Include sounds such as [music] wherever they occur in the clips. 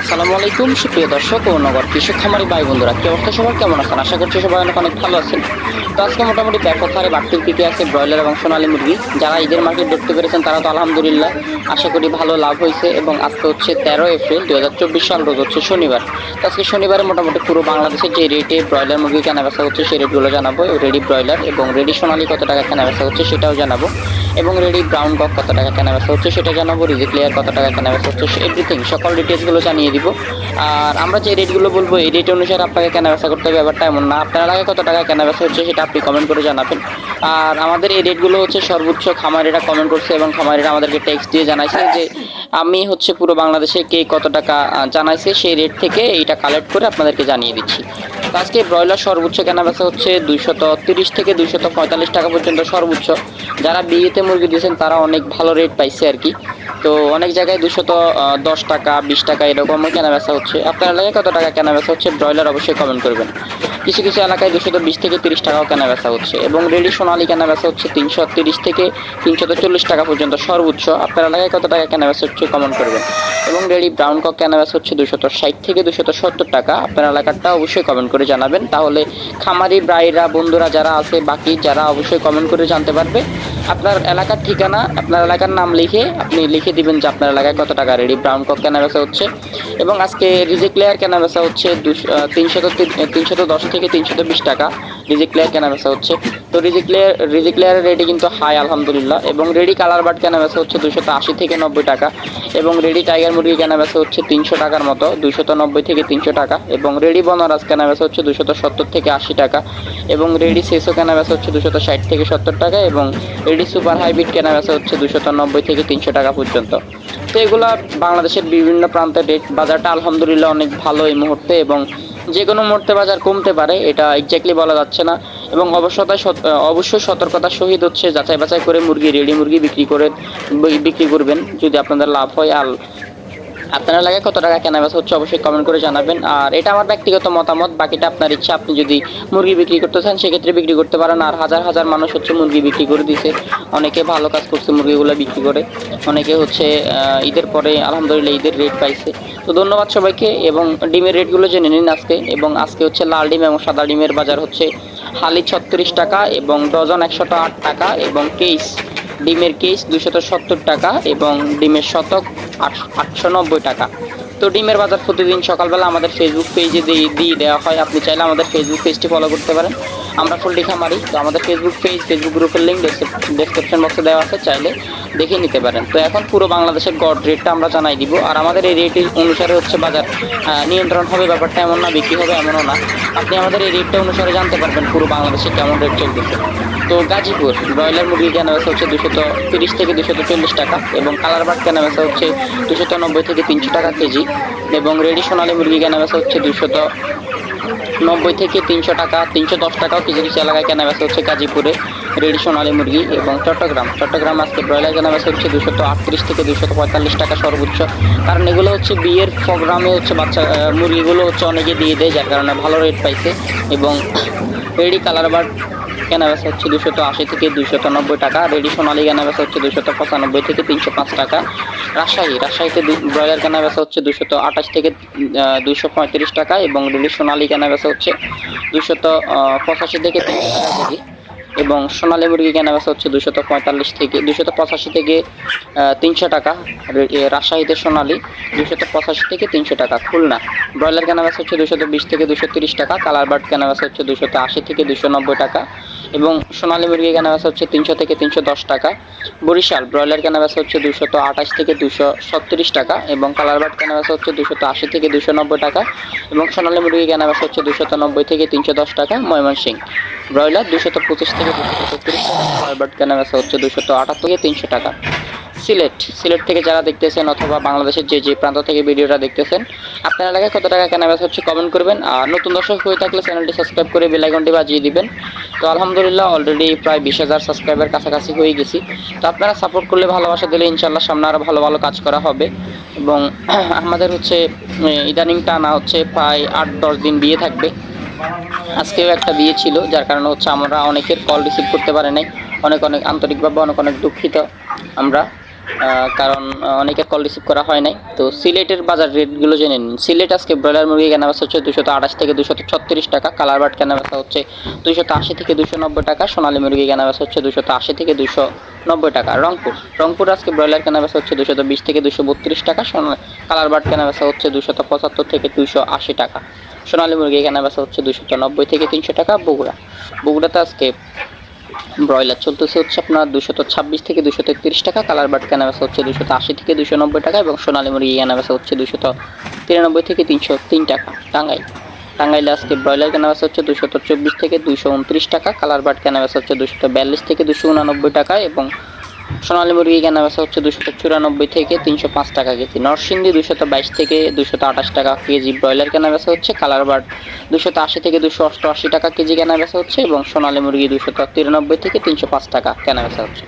আসসালামু আলাইকুম, সুপ্রিয় দর্শক ও নগর কৃষক খামারি ভাই বন্ধুরা, কি অবস্থা সবার? কেমন আছেন? আশা করছি সবাই অনেক অনেক ভালো আছেন। তো আজকে মোটামুটি ব্যাপক হারে বাড়তির দিকে আছে ব্রয়লার এবং সোনালী মুরগি। যারা ঈদের মার্কেট ধরতে পেরেছেন তারা তো আলহামদুলিল্লাহ আশা করি ভালো লাভ হয়েছে এবং আজকে হচ্ছে তেরো এপ্রিল দু হাজার চব্বিশ সাল, রোজ হচ্ছে শনিবার। তো আজকে শনিবারে মোটামুটি পুরো বাংলাদেশের যে রেটে ব্রয়লার মুরগি কেনা বেচা হচ্ছে সেই রেটগুলো জানাব। রেডি ব্রয়লার এবং রেডি সোনালী কত টাকা কেনা বেচা হচ্ছে, সেটাও জানাব। এবং রেডি ব্রাউন কক কত টাকা কেনা বেচা হচ্ছে সেটা জানাব রিজিক লেয়ার কত টাকা কেনা বেচা হচ্ছে এভরিথিং সকল ডিটেলসগুলো জানিয়ে দিব। আর আমরা যে রেটগুলো বলব, এই রেট অনুসারে আপনাকে কেনা বেচা করতে হবে, ব্যাপারটা এমন না। আপনার আগে কত টাকা কেনা বেচা হচ্ছে সেটা আপনি কমেন্ট করে জানাবেন। আর আমাদের এই রেটগুলো হচ্ছে সর্বোচ্চ খামারিরা কমেন্ট করছে এবং খামারিরা আমাদেরকে টেক্সট দিয়ে জানাইছে যে, আমি হচ্ছে পুরো বাংলাদেশে কে কত টাকা জানাইছে সেই রেট থেকে এইটা কালেক্ট করে আপনাদেরকে জানিয়ে দিচ্ছি। আজকে ব্রয়লার সর্বোচ্চ কেনা বেচা হচ্ছে দুইশত তিরিশ থেকে দুইশত পঁয়তাল্লিশ টাকা পর্যন্ত সর্বোচ্চ। যারা বিয়েতে মুরগি দিয়েছেন, তারা অনেক ভালো রেট পাইছে আর কি। তো অনেক জায়গায় দুশত দশ টাকা, বিশ টাকা এরকমও কেনা বেচা হচ্ছে। আপনার এলাকায় কত টাকা কেনা বেচা হচ্ছে? ব্রয়লার অবশ্যই কমেন্ট করবেন। কিছু কিছু এলাকায় দুশো বিশ থেকে তিরিশ টাকাও কেনা বেচা হচ্ছে এবং রেডি সোনালি কেনা বেচা হচ্ছে তিনশো তিরিশ থেকে তিনশত চল্লিশ টাকা পর্যন্ত সর্বোচ্চ। আপনার এলাকায় কত টাকা কেনা বেচা হচ্ছে কমেন্ট করবেন। এবং রেডি ব্রাউন কক কেনা বেচা হচ্ছে দুশত ষাট থেকে দুশত সত্তর টাকা। আপনার এলাকাটা অবশ্যই কমেন্ট করে জানাবেন। তাহলে খামারি ব্রাইরা বন্ধুরা যারা আছে, বাকি যারা অবশ্যই কমেন্ট করে জানতে পারবে। আপনার এলাকার ঠিকানা, আপনার এলাকার নাম লিখে আপনি লিখে দিবেন যে আপনার এলাকায় কত টাকা রেডি ব্রাউন কক কেনা বেচা হচ্ছে। এবং আজকে রিজিক্লেয়ার কেনা বেচা হচ্ছে দুশো তিনশত তিনশত দশ থেকে তিনশত বিশ টাকা। রিজিক লেয়ার কেনা বেচা হচ্ছে। তো রিজিক লেয়ার রিজিক লেয়ারের রেডি কিন্তু হাই আলহামদুলিল্লাহ। এবং রেডি কালার বার্ড কেনা বেচা হচ্ছে দুশত আশি থেকে নব্বই টাকা। এবং রেডি টাইগার মুরগি কেনা বেচা হচ্ছে তিনশো টাকার মতো দুশত নব্বই থেকে তিনশো টাকা। এবং রেডি বনরাজ কেনা বেচা হচ্ছে দুশত সত্তর থেকে আশি টাকা। এবং রেডি সেসো কেনা বেচা হচ্ছে দুশত ষাট থেকে সত্তর টাকা। এবং রেডি সুপার হাইব্রিড কেনা বেচা হচ্ছে দুশত নব্বই থেকে তিনশো টাকা পর্যন্ত। তো এগুলো বাংলাদেশের বিভিন্ন প্রান্তের রেট বাজারটা আলহামদুলিল্লাহ অনেক ভালো এই মুহূর্তে। এবং যে কোনো মুহূর্তে বাজার কমতে পারে, এটা এক্স্যাক্টলি বলা যাচ্ছে না। এবং অবশ্যতা অবশ্যই সতর্কতার সহিত হচ্ছে যাচাই বাছাই করে মুরগি রেডি মুরগি বিক্রি করে বিক্রি করবেন। যদি আপনাদের লাভ হয়, আর আপনার এলাকায় কত টাকা কেনা বেচা হচ্ছে অবশ্যই কমেন্ট করে জানাবেন। আর এটা আমার ব্যক্তিগত মতামত, বাকিটা আপনার ইচ্ছা। আপনি যদি মুরগি বিক্রি করতে চান, সেক্ষেত্রে বিক্রি করতে পারেন। আর হাজার হাজার মানুষ হচ্ছে মুরগি বিক্রি করে দিছে। অনেকে ভালো কাজ করছে মুরগিগুলো বিক্রি করে। অনেকে হচ্ছে ঈদের পরে আলহামদুলিল্লাহ ঈদের রেট পাইছে। তো ধন্যবাদ সবাইকে, এবং ডিমের রেটগুলো জেনে নিন আজকে। এবং আজকে হচ্ছে লাল ডিম এবং সাদা ডিমের বাজার হচ্ছে হালি ছত্রিশ টাকা এবং ডজন একশত আট টাকা এবং কেস ডিমের কেস দুশত সত্তর টাকা এবং ডিমের শতক আটশো নব্বই টাকা। তো ডিমের বাজার প্রতিদিন সকালবেলা আমাদের ফেসবুক পেজে দিয়ে দেওয়া হয়। আপনি চাইলে আমাদের ফেসবুক পেজটি ফলো করতে পারেন। আমরা ফুলটি খামারি তো আমাদের ফেসবুক পেজ ফেসবুক গ্রুপের লিঙ্ক ডেসক্রিপশন বক্সে দেওয়া আছে, চাইলে দেখে নিতে পারেন। তো এখন পুরো বাংলাদেশের গড় রেটটা আমরা জানাই দিব। আর আমাদের এই রেট অনুসারে হচ্ছে বাজার নিয়ন্ত্রণ হবে ব্যাপারটা এমন না, বিক্রি হবে এমনও না। আপনি আমাদের এই রেটটা অনুসারে জানতে পারবেন পুরো বাংলাদেশে কেমন রেট চলতেছে। তো গাজীপুর, ব্রয়লার মুরগি কেনা বেচা হচ্ছে দুশত তিরিশ থেকে দুশত চল্লিশ টাকা এবং কালার বাট কেনা বেচা হচ্ছে দুশত নব্বই থেকে তিনশো টাকা কেজি এবং রেডি সোনালী মুরগি কেনা বেচা হচ্ছে দুশত নব্বই থেকে তিনশো টাকা, তিনশো দশ টাকাও কিছু কিছু এলাকায় কেনা বেচা হচ্ছে গাজীপুরে রেডি সোনালী মুরগি এবং চট্টগ্রাম। চট্টগ্রাম আজকে ব্রয়লার কেনা বেচা হচ্ছে দুশত আটত্রিশ থেকে দুশত পঁয়তাল্লিশ টাকা সর্বোচ্চ। কারণ এগুলো হচ্ছে বিয়ের প্রোগ্রামে হচ্ছে বাচ্চা মুরগিগুলো হচ্ছে অনেকে দিয়ে দেয়, যার কারণে ভালো রেট পাইছে এবং রেডি কালার বার্ড কেনা বেচা হচ্ছে দুশত আশি থেকে দুশত নব্বই টাকা। রেডি সোনালি কেনা বেচা হচ্ছে দুশত পঁচানব্বই থেকে তিনশো পাঁচ টাকা। রাজশাহী। রাজশাহীতে ব্রয়লার কেনা বেচা হচ্ছে দুশত আঠাশ থেকে দুশো পঁয়ত্রিশ টাকা এবং রেডি সোনালি কেনা বেচা হচ্ছে দুশত পঁচাশি থেকে তিনশো টাকা কেজি এবং সোনালী মুরগি কেনা বেচা হচ্ছে দুশত পঁয়তাল্লিশ থেকে দুশত পঁচাশি থেকে তিনশো টাকা। রাজশাহীতে সোনালী দুশত পঁচাশি থেকে তিনশো টাকা। খুলনা, ব্রয়লার কেনা বেচা হচ্ছে দুশত বিশ থেকে দুশো তিরিশ টাকা। কালার বার্ড কেনা বেচা হচ্ছে দুশত আশি থেকে দুশো নব্বই টাকা। এবং সোনালী মুরগি কেনা বেচা হচ্ছে তিনশো থেকে তিনশো দশ টাকা। বরিশাল, ব্রয়লার কেনা বেচা হচ্ছে দুশত আঠাশ থেকে দুশো সত্তিরিশ টাকা এবং কালার বার্ড কেনা বেচা হচ্ছে দুশত আশি থেকে দুশো নব্বই টাকা এবং সোনালী মুরগি কেনা বেচা হচ্ছে দুশত নব্বই থেকে তিনশো দশ টাকা ময়মনসিং। ব্রয়লার দুশত পঁচিশ থেকে দুশো সত্তিরিশ টাকা, কালার বার্ড কেনা বেচা হচ্ছে দুশত আঠাশ থেকে তিনশো টাকা। সিলেট সিলেট থেকে যারা দেখতেছেন অথবা বাংলাদেশের যে যে প্রান্ত থেকে ভিডিওটা দেখতেছেন, আপনার এলাকায় কত টাকা কেনা বেচা হচ্ছে কমেন্ট করবেন। আর নতুন দর্শক হয়ে থাকলে চ্যানেলটি সাবস্ক্রাইব করে বেল আইকনটি বাজিয়ে দিবেন। তো আলহামদুলিল্লাহ অলরেডি প্রায় বিশ হাজার সাবস্ক্রাইবার কাছাকাছি হয়ে গেছি। তো আপনারা সাপোর্ট করলে ভালোবাসা দিলে ইনশাল্লাহ সামনে আরও ভালো ভালো কাজ করা হবে। এবং [clears throat] আমাদের হচ্ছে ইদানিং টানা হচ্ছে প্রায় আট, দশ দিন বিয়ে থাকবে। আজকেও একটা বিয়ে ছিল, যার কারণে হচ্ছে আমরা অনেকের কল রিসিভ করতে পারি নাই। অনেক অনেক আন্তরিকভাবে অনেক অনেক দুঃখিত আমরা। কারণ আহ, অনেকের কল রিসিভ করা হয় নাই। তো সিলেটের বাজার রেটগুলো জেনে নিন। সিলেট আজকে ব্রয়লার মুরগি কেনা বেচা হচ্ছে দুশো আঠাশ থেকে দুশো ছত্রিশ টাকা। কালার বাট কেনা বেচা হচ্ছে দুশো আশি থেকে দুশো নব্বই টাকা। সোনালী মুরগি কেনা বেচা হচ্ছে দুশো আশি থেকে দুশো নব্বই টাকা। রংপুর। রংপুর আজকে ব্রয়লার কেনা বেচা হচ্ছে দুশো বিশ থেকে দুশো বত্রিশ টাকা। কালার বাট কেনা বেচা হচ্ছে দুশো পঁচাত্তর থেকে দুশো আশি টাকা। সোনালী মুরগি কেনা বেচা হচ্ছে দুশো নব্বই থেকে তিনশো টাকা। বগুড়া। বগুড়াতে আজকে ব্রয়লার চলতেছে হচ্ছে আপনার দুশত ছাব্বিশ থেকে দুশো তেত্রিশ টাকা, কালার বাট কেনাবেচা হচ্ছে দুশত আশি থেকে দুশো নব্বই টাকা এবং সোনালী মুরগি কেনাবেচা হচ্ছে দুশত তিরানব্বই থেকে তিনশো তিন টাকা। টাঙ্গাইল। টাঙ্গাইলে আজকে ব্রয়লার কেনাবেচা হচ্ছে দুশত চব্বিশ থেকে দুশো উনত্রিশ টাকা, কালার বাট কেনাবেচা হচ্ছে দুশত বিয়াল্লিশ থেকে দুশো উনানব্বই টাকা এবং সোনালী মুরগি কেনা কেনাবেচা হচ্ছে দুশো চুরানব্বই থেকে তিনশো পাঁচ টাকা কেজি। নরসিংদী দুশত বাইশ থেকে দুশত আঠাশ টাকা কেজি। ব্রয়লার কেনা কেনাবেচা হচ্ছে কালার বাট দুশত আশি থেকে দুশো অষ্টআশি টাকা কেজি কেনা কেনাবেচা হচ্ছে এবং সোনালী মুরগি দুশত তিরানব্বই থেকে তিনশো পাঁচ টাকা কেনা কেনাবেচা হচ্ছে।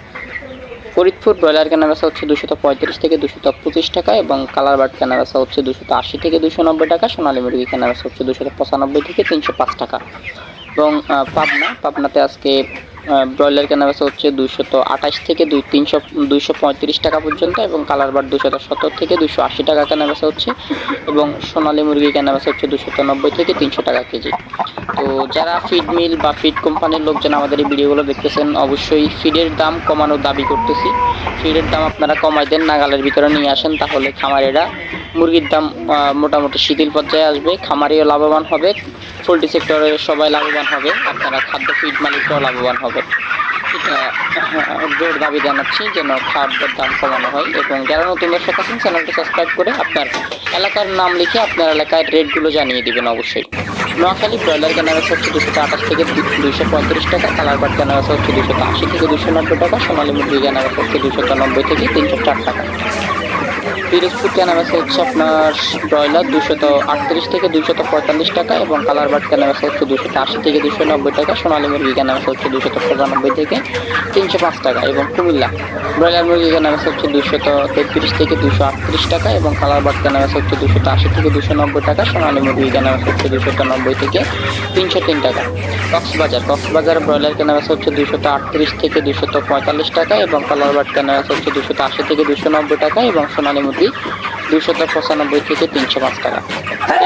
ফরিদপুর ব্রয়লার কেনা কেনাবেচা হচ্ছে দুশত পঁয়ত্রিশ থেকে দুশত পঁচিশ টাকা এবং কালার বাট কেনাবেচা হচ্ছে দুশত আশি থেকে দুশো নব্বই টাকা, সোনালী মুরগি কেনা কেনাবেচা হচ্ছে দুশত পঁচানব্বই থেকে তিনশো পাঁচ টাকা। এবং পাবনা, পাবনাতে আজকে ব্রয়লার কেনাবেচা হচ্ছে দুশত আঠাশ থেকে দুই তিনশো, দুইশো পঁয়ত্রিশ টাকা পর্যন্ত এবং কালার বাট দুশত সত্তর থেকে দুশো আশি টাকা কেনাবেচা হচ্ছে এবং সোনালী মুরগি কেনাবেচা হচ্ছে দুশত নব্বই থেকে তিনশো টাকা কেজি। তো যারা ফিড মিল বা ফিড কোম্পানির লোকজন আমাদের এই ভিডিওগুলো দেখতেছেন, অবশ্যই ফিডের দাম কমানোর দাবি করতেছি। ফিডের দাম আপনারা কমাই দেন, নাগালের ভিতরে নিয়ে আসেন, তাহলে খামারেরা মুরগির দাম মোটামুটি শিথিল পর্যায়ে আসবে, খামারিও লাভবান হবে। পোলট্রি সেক্টরে সবাই লাভবান হবে, আপনারা খাদ্য ফিড মালিকরাও লাভবান হবে। জোর দাবি জানাচ্ছি যেন খাদ্যের দাম কমানো হয় এবং যারা নতুন দর্শক আছেন, চ্যানেলটি সাবস্ক্রাইব করে আপনার এলাকার নাম লিখে আপনার এলাকার রেটগুলো জানিয়ে দেবেন অবশ্যই। নোয়াখালী ব্রয়লার কেনাবেচা হচ্ছে দুশো আঠাশ থেকে দুশো পঁয়ত্রিশ টাকা, কালার বাট কেনাবেচা হচ্ছে দুশো আশি থেকে দুশো নব্বই টাকা, সোনালী মুরগি কেনাবেচা হচ্ছে দুশো নব্বই থেকে তিনশো চার টাকা। পিরোজপুর কেনাবেচা হচ্ছে আপনার ব্রয়লার দুশত আটত্রিশ থেকে দুশত পঁয়তাল্লিশ টাকা এবং কালার বাট কেনাবেচা হচ্ছে দুশত আশি থেকে দুশো নব্বই টাকা, সোনালী মুরগি কেনাবেচা হচ্ছে দুশত পঁচানব্বই থেকে তিনশো পাঁচ টাকা এবং কুমিল্লা। ব্রয়লার মুরগি কেনাবেচা হচ্ছে দুশত তেত্রিশ থেকে দুশো আটত্রিশ টাকা এবং কালার বাট কেনাবেচা হচ্ছে দুশত আশি থেকে দুশো নব্বই টাকা, সোনালী মুরগি কেনাবেচা হচ্ছে দুশত নব্বই থেকে তিনশো তিন টাকা। কক্সবাজার কক্সবাজার ব্রয়লার কেনাবেচা হচ্ছে দুশত আটত্রিশ থেকে দুশত পঁয়তাল্লিশ টাকা এবং কালার বাট কেনাবেচা হচ্ছে দুশত আশি থেকে দুশো নব্বই টাকা এবং সোনালী মুরগি দুশত পঁচানব্বই থেকে তিনশো পাঁচ টাকা।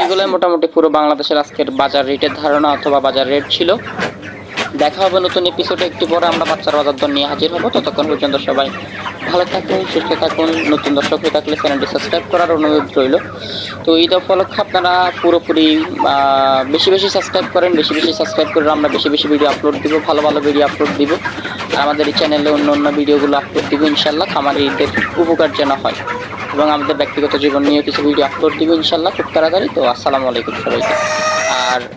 এগুলোই মোটামুটি পুরো বাংলাদেশের আজকের বাজার রেটের ধারণা অথবা বাজার রেট ছিল। দেখা হবে নতুন এপিসোডে একটু পরে আমরা বাচ্চার বাজার দর নিয়ে হাজির হব। ততক্ষণ পর্যন্ত সবাই ভালো থাকুন, সুস্থ থাকুন। নতুন দর্শক হয়ে থাকলে চ্যানেলটি সাবস্ক্রাইব করার অনুরোধ রইল। তো ঈদ উপলক্ষে আপনারা পুরোপুরি বেশি বেশি সাবস্ক্রাইব করেন। বেশি বেশি সাবস্ক্রাইব করে আমরা বেশি বেশি ভিডিও আপলোড দিব, ভালো ভালো ভিডিও আপলোড দিব। আর আমাদের এই চ্যানেলে অন্য অন্য ভিডিওগুলো আপলোড দিব ইনশাল্লাহ খামারিদের উপকার যেন হয়। এবং আমাদের ব্যক্তিগত জীবন নিয়ে কিছু ভিডিও আপলোড দিব ইনশাল্লাহ খুব তাড়াতাড়ি। তো আসসালামু আলাইকুম সবাইকে।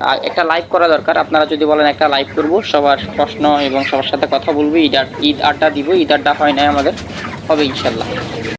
আর একটা লাইভ করা দরকার। আপনারা যদি বলেন একটা লাইভ করব, সবার প্রশ্ন এবং সবার সাথে কথা বলব। ঈদ ঈদ আড্ডা দিব। ঈদ আড্ডা হয় না আমাদের। হবে ইনশাল্লাহ